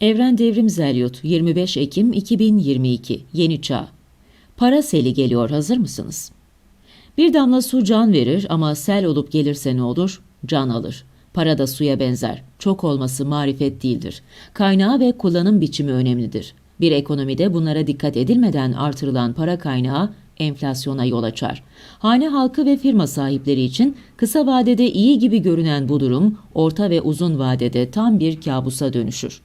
Evren Devrim Zelyut 25 Ekim 2022 Yeni Çağ Para seli geliyor hazır mısınız? Bir damla su can verir ama sel olup gelirse ne olur? Can alır. Para da suya benzer. Çok olması marifet değildir. Kaynağı ve kullanım biçimi önemlidir. Bir ekonomide bunlara dikkat edilmeden artırılan para kaynağı enflasyona yol açar. Hane halkı ve firma sahipleri için kısa vadede iyi gibi görünen bu durum orta ve uzun vadede tam bir kabusa dönüşür.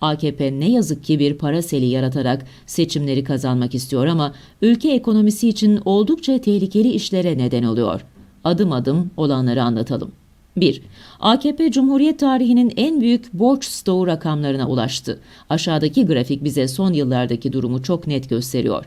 AKP ne yazık ki bir para seli yaratarak seçimleri kazanmak istiyor ama ülke ekonomisi için oldukça tehlikeli işlere neden oluyor. Adım adım olanları anlatalım. 1. AKP Cumhuriyet tarihinin en büyük borç stoğu rakamlarına ulaştı. Aşağıdaki grafik bize son yıllardaki durumu çok net gösteriyor.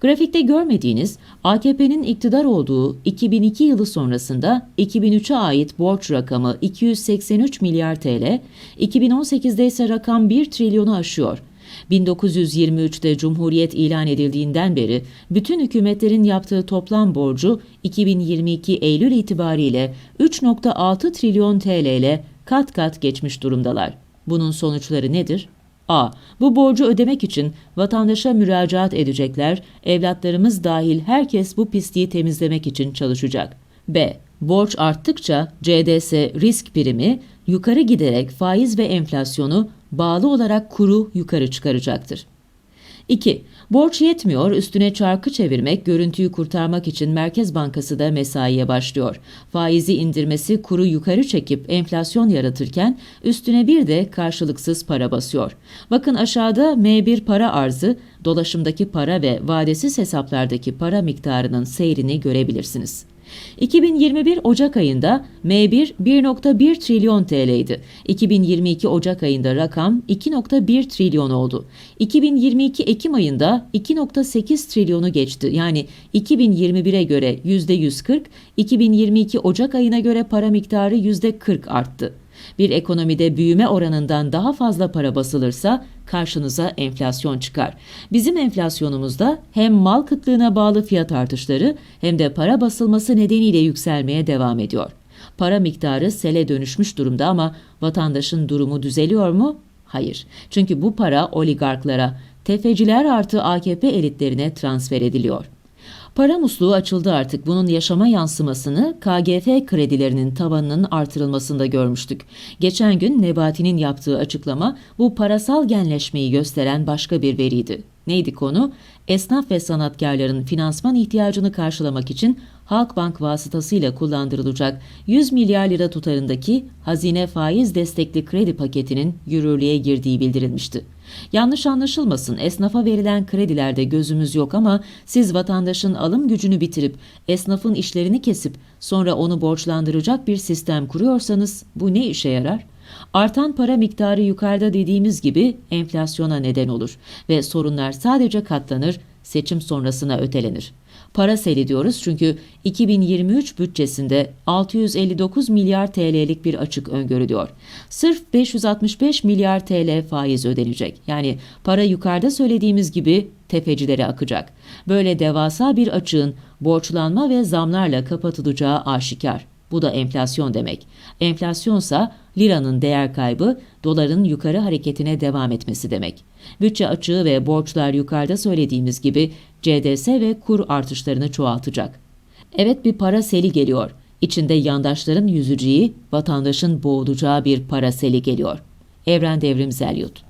Grafikte görmediğiniz AKP'nin iktidar olduğu 2002 yılı sonrasında 2003'e ait borç rakamı 283 milyar TL, 2018'de ise rakam 1 trilyonu aşıyor. 1923'te Cumhuriyet ilan edildiğinden beri bütün hükümetlerin yaptığı toplam borcu 2022 Eylül itibariyle 3.6 trilyon TL ile kat kat geçmiş durumdalar. Bunun sonuçları nedir? A. Bu borcu ödemek için vatandaşa müracaat edecekler, evlatlarımız dahil herkes bu pisliği temizlemek için çalışacak. B. Borç arttıkça CDS risk primi yukarı giderek faiz ve enflasyonu bağlı olarak kuru yukarı çıkaracaktır. 2. Borç yetmiyor, üstüne çarkı çevirmek, görüntüyü kurtarmak için Merkez Bankası da mesaiye başlıyor. Faizi indirmesi kuru yukarı çekip enflasyon yaratırken üstüne bir de karşılıksız para basıyor. Bakın aşağıda M1 para arzı, dolaşımdaki para ve vadesiz hesaplardaki para miktarının seyrini görebilirsiniz. 2021 Ocak ayında M1 1.1 trilyon TL idi. 2022 Ocak ayında rakam 2.1 trilyon oldu. 2022 Ekim ayında 2.8 trilyonu geçti. Yani 2021'e göre %140, 2022 Ocak ayına göre para miktarı %40 arttı. Bir ekonomide büyüme oranından daha fazla para basılırsa karşınıza enflasyon çıkar. Bizim enflasyonumuzda hem mal kıtlığına bağlı fiyat artışları hem de para basılması nedeniyle yükselmeye devam ediyor. Para miktarı sele dönüşmüş durumda ama vatandaşın durumu düzeliyor mu? Hayır. Çünkü bu para oligarklara, tefeciler artı AKP elitlerine transfer ediliyor. Para musluğu açıldı artık. Bunun yaşama yansımasını KGF kredilerinin tavanının artırılmasında görmüştük. Geçen gün Nebati'nin yaptığı açıklama bu parasal genleşmeyi gösteren başka bir veriydi. Neydi konu? Esnaf ve sanatkarların finansman ihtiyacını karşılamak için Halkbank vasıtasıyla kullandırılacak 100 milyar lira tutarındaki hazine faiz destekli kredi paketinin yürürlüğe girdiği bildirilmişti. Yanlış anlaşılmasın esnafa verilen kredilerde gözümüz yok ama siz vatandaşın alım gücünü bitirip esnafın işlerini kesip sonra onu borçlandıracak bir sistem kuruyorsanız bu ne işe yarar? Artan para miktarı yukarıda dediğimiz gibi enflasyona neden olur ve sorunlar sadece katlanır, seçim sonrasına ötelenir. Para seli diyoruz çünkü 2023 bütçesinde 659 milyar TL'lik bir açık öngörülüyor. Sırf 565 milyar TL faiz ödenecek. Yani para yukarıda söylediğimiz gibi tefecilere akacak. Böyle devasa bir açığın borçlanma ve zamlarla kapatılacağı aşikar. Bu da enflasyon demek. Enflasyonsa liranın değer kaybı, doların yukarı hareketine devam etmesi demek. Bütçe açığı ve borçlar yukarıda söylediğimiz gibi CDS ve kur artışlarını çoğaltacak. Evet bir para seli geliyor. İçinde yandaşların yüzeceği, vatandaşın boğulacağı bir para seli geliyor. Evren Devrim Zelyut